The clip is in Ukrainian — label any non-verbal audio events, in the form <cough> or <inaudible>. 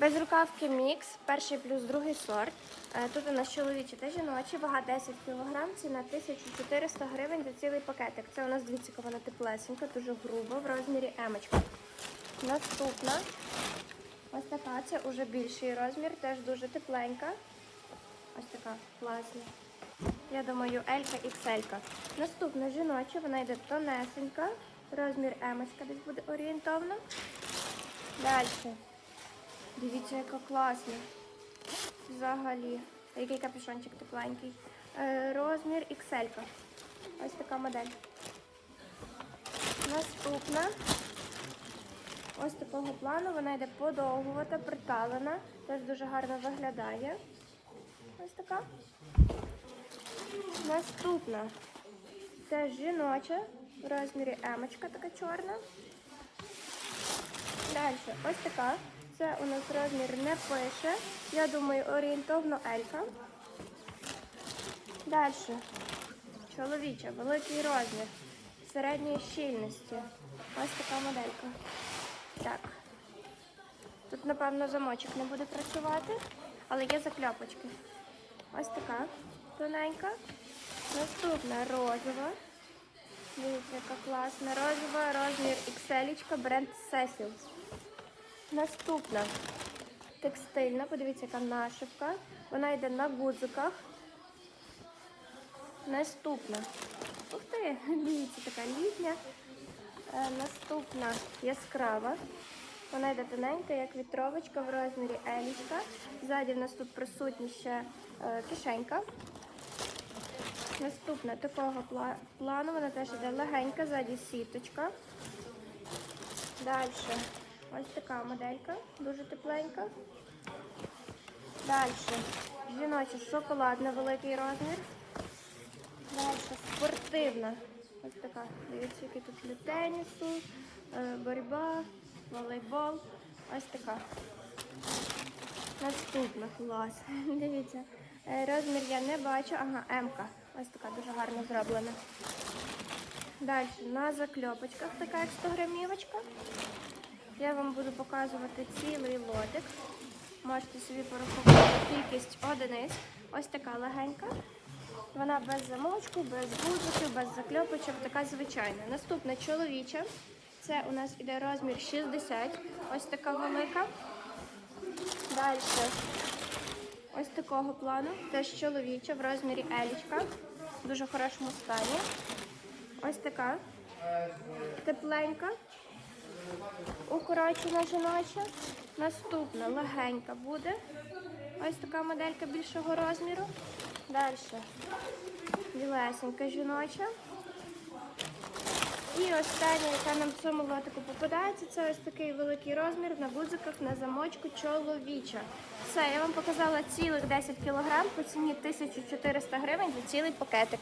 Безрукавки мікс, перший плюс другий сорт. Е, Тут у нас чоловічі та жіночі, вага 10 кг, ціна 1400 гривень за цілий пакетик. Це у нас дивіться, вона теплесенька, дуже груба, в розмірі емочка. Наступна, ось така, це вже більший розмір, теж дуже тепленька. Ось така класна. Я думаю, Елька XL. Наступна жіноча, вона йде тонесенька, розмір емочка десь буде орієнтовно. Далі. Дивіться, яка класна. Взагалі. Який капюшончик тепленький. Е, розмір XL. Ось така модель. Наступна. Ось такого плану. Вона йде подовгувата, приталена. Теж дуже гарно виглядає. Ось така. Наступна. Теж жіноча. В розмірі емочка така чорна. Далі, ось така. Це у нас розмір не пише. Я думаю, орієнтовно Елька. Далі. Чоловіча, великий розмір. Середньої щільності. Ось така моделька. Так. Тут, напевно, замочок не буде працювати, але є закльопочки. Ось така тоненька. Наступна розова. Дивіться, яка класна. Розова, розмір XL, бренд Cecil. Наступна текстильна, подивіться, яка нашивка. Вона йде на гудзиках. Наступна. Ух ти, дивіться, така літня. Е, наступна яскрава. Вона йде тоненька, як вітровочка в розмірі елічка. Ззаді в нас тут присутня ще е, кишенька. Наступна такого плану, вона теж йде легенька, ззаді сіточка. Далі. Ось така моделька, дуже тепленька. Далі. Жіноча шоколадна, великий розмір. Далі спортивна. Ось така. Дивіться, які тут для тенісу, е, боротьба, волейбол. Ось така. Наступна клас. <laughs> Дивіться. Е, Розмір я не бачу. Ага, М-ка. Ось така дуже гарно зроблена. Далі на закльопочках така як 100 грамівочка. Я вам буду показувати цілий лотик. Можете собі порахувати кількість одиниць. Ось така легенька. Вона без замочку, без гудзиків, без закльопочок, така звичайна. Наступна чоловіча. Це у нас іде розмір 60. Ось така велика. Далі. Ось такого плану. Теж чоловіча в розмірі елічка. В дуже хорошому стані. Ось така. Тепленька. Укорочена жіноча. Наступна легенька буде. Ось така моделька більшого розміру. Далі. Білесенька жіноча. І остання, яка нам в цьому лотику попадається, це ось такий великий розмір на гудзиках на замочку чоловіча. Все, я вам показала цілих 10 кг по ціні 1400 гривень за цілий пакетик.